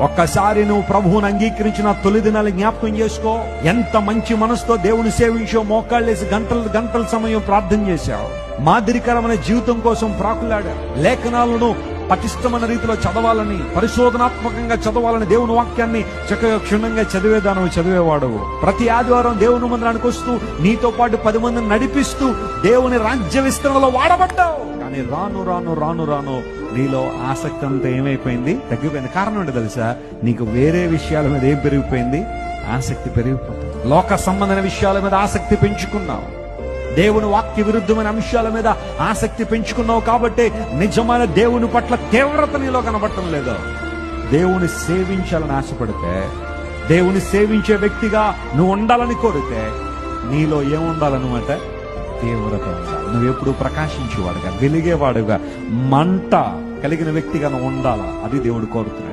ఒక్కసారి నువ్వు ప్రభువుని అంగీకరించిన తొలి దినాలు జ్ఞాపకం చేసుకో. ఎంత మంచి మనసుతో దేవుని సేవించో మోకాళ్ళేసి గంటలు గంటల సమయం ప్రార్థన చేశావు. మాదిరికరమైన జీవితం కోసం ప్రాకులాడా లేఖనాలను పటిష్టమైన రీతిలో చదవాలని పరిశోధనాత్మకంగా చదవాలని దేవుని వాక్యాన్ని చక్కగా క్షుణ్ణంగా చదివేదాను చదివేవాడు ప్రతి ఆదివారం దేవుని మందిరానికి వస్తూ నీతో పాటు పది మందిని నడిపిస్తూ దేవుని రాజ్య విస్తరణలో వాడబడ్డావు. కానీ రాను రాను రాను రాను నీలో ఆసక్తి అంతా ఏమైపోయింది? తగ్గిపోయింది. కారణం ఏంటి తెలుసా? నీకు వేరే విషయాల మీద ఏం పెరిగిపోయింది? ఆసక్తి పెరిగిపోతుంది. లోక సంబంధమైన విషయాల మీద ఆసక్తి పెంచుకున్నావు. దేవుని వాక్య విరుద్ధమైన అంశాల మీద ఆసక్తి పెంచుకున్నావు కాబట్టి నిజమైన దేవుని పట్ల తీవ్రత నీలో కనబడటం లేదు. దేవుని సేవించాలని ఆశపడితే దేవుని సేవించే వ్యక్తిగా నువ్వు ఉండాలని కోరితే నీలో ఏముండాలన్నమాట? తీవ్రత ఉండాలి. నువ్వు ఎప్పుడు ప్రకాశించేవాడుగా వెలిగేవాడుగా మంట కలిగిన వ్యక్తిగా ఉండాలా? అది దేవుడు కోరుతున్నాడు.